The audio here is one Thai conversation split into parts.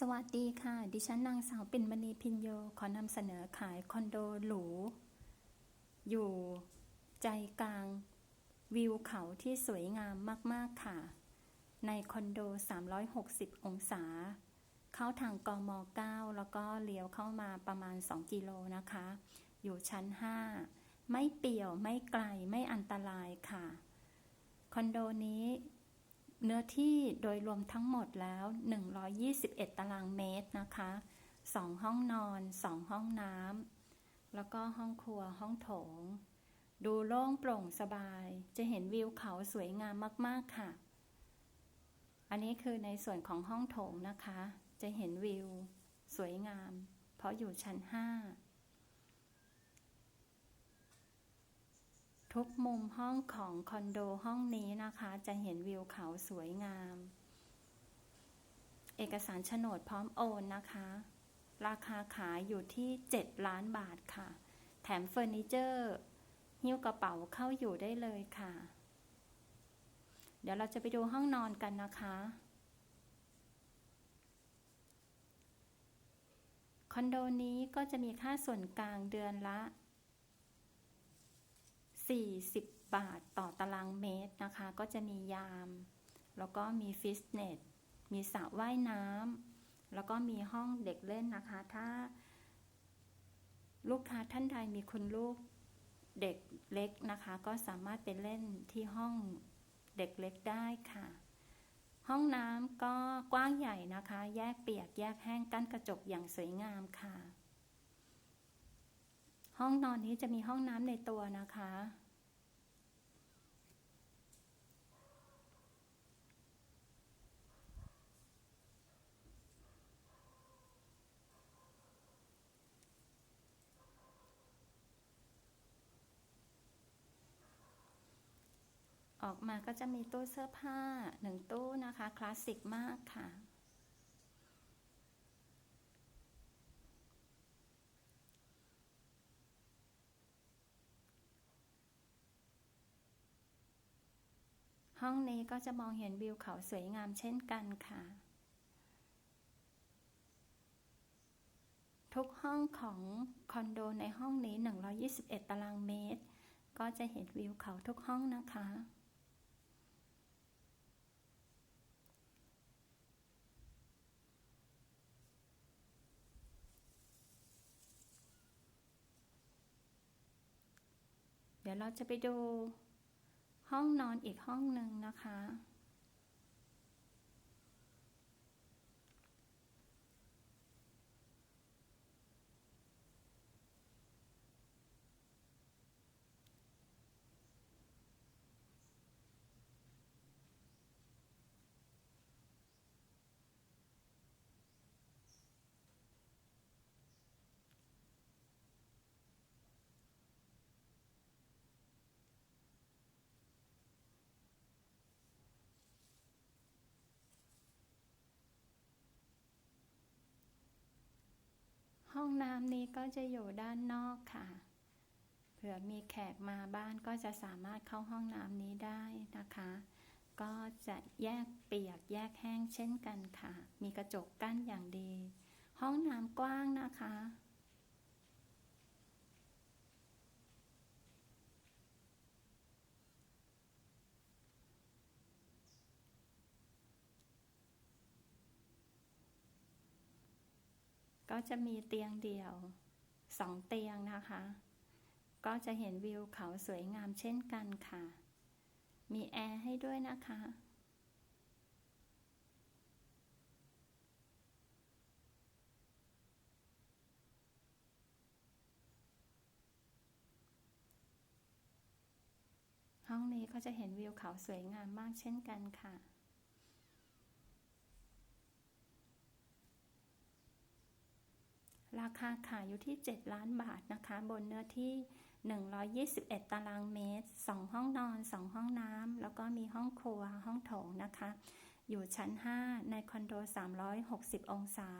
สวัสดีค่ะ ดิฉันนางสาวปิ่นมณีพินโย ขอนำเสนอขายคอนโดหรู อยู่ใจกลาง วิวเขาที่สวยงามมากๆค่ะ ในคอนโด 360 องศา เข้าทางกม 9 แล้วก็เลี้ยวเข้ามาประมาณ 2 กิโลนะคะ อยู่ชั้น 5 ไม่เปี่ยวไม่ไกลไม่อันตรายค่ะ คอนโดนี้ เนื้อที่โดยรวมทั้งหมดแล้ว 121 ตารางเมตรนะคะ 2 ห้องนอน 2 ห้องน้ำ แล้วก็ห้องครัว ห้องโถง ดูโล่งโปร่งสบาย จะเห็นวิวเขาสวยงามมาก ๆ ค่ะ อันนี้คือในส่วนของห้องโถงนะคะ จะเห็นวิว สวยงาม เพราะอยู่ชั้น 5 ทุกมุมห้องของคอนโดห้องนี้นะคะ จะเห็นวิวเขาสวยงาม เอกสารโฉนดพร้อมโอนนะคะ ราคาขายอยู่ที่ 7 ล้านบาทค่ะ แถมเฟอร์นิเจอร์หิ้วกระเป๋าเข้าอยู่ได้เลยค่ะ เดี๋ยวเราจะไปดูห้องนอนกันนะคะคอนโดนี้ก็จะมีค่าส่วนกลางเดือนละ 40 บาทต่อตารางเมตรนะคะ ก็จะมียาม แล้วก็มีฟิตเนส มีสระว่ายน้ำ แล้วก็มีห้องเด็กเล่นนะคะ ถ้า ลูกค้าท่านใดมีคุณลูกเด็กเล็กนะคะ ก็สามารถไปเล่นที่ห้องเด็กเล็กได้ค่ะ ห้องน้ำก็กว้างใหญ่นะคะ แยกเปียกแยกแห้งกั้นกระจกอย่างสวยงามค่ะ ห้องนอนนี้จะมีห้องน้ำในตัวนะคะ ออกมาก็จะมีตู้เสื้อผ้าหนึ่งตู้นะคะ คลาสสิกมากค่ะ ห้องนี้ก็จะมองเห็นวิวเขาสวยงามเช่นกันค่ะ ทุกห้องของคอนโดในห้องนี้ 121 ตารางเมตร ก็จะเห็นวิวเขาทุกห้องนะคะเดี๋ยวเราจะไปดู ห้องนอนอีกห้องหนึ่งนะคะ ห้องน้ำนี้ก็จะอยู่ด้านนอกค่ะ เผื่อมีแขกมาบ้านก็จะสามารถเข้าห้องน้ำนี้ได้นะคะ ก็จะแยกเปียกแยกแห้งเช่นกันค่ะ มีกระจกกั้นอย่างดี ห้องน้ำกว้างนะคะ ก็จะมีเตียงเดี่ยวสองเตียงนะคะ ก็จะเห็นวิวเขาสวยงามเช่นกันค่ะ มีแอร์ให้ด้วยนะคะ ห้องนี้ก็จะเห็นวิวเขาสวยงามมากเช่นกันค่ะ ราคาขายอยู่ที่ 7 ล้านบาทนะคะ บนเนื้อที่ 121 ตารางเมตร 2 ห้องนอน 2 ห้องน้ำ แล้วก็มีห้องครัว ห้องโถงนะคะ อยู่ชั้น 5 ในคอนโด 360 องศา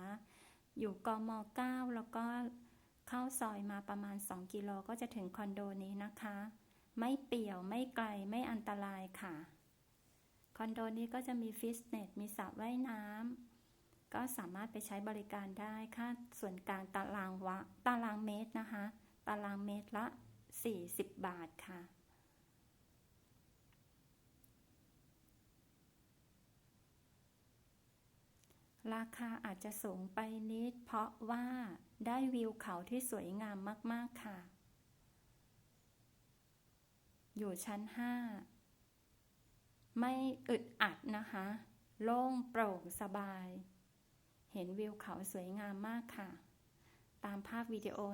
อยู่กม 9 แล้วก็เข้าซอยมาประมาณ 2 กิโลก็จะถึงคอนโดนี้นะคะ ไม่เปี่ยว ไม่ไกล ไม่อันตรายค่ะ คอนโดนี้ก็จะมีฟิตเนส มีสระว่ายน้ำ ก็สามารถไปใช้บริการได้ค่าส่วนกลางตารางวะตารางเมตรนะคะ ตารางเมตรละ 40 บาทค่ะ ราคาอาจจะสูงไปนิด เพราะว่าได้วิวเขาที่สวยงามมากๆค่ะ อยู่ชั้น 5 ไม่อึดอัดนะคะ โล่งโปร่งสบาย เห็นวิวเขาสวยงามมากค่ะ ตามภาพวิดีโอ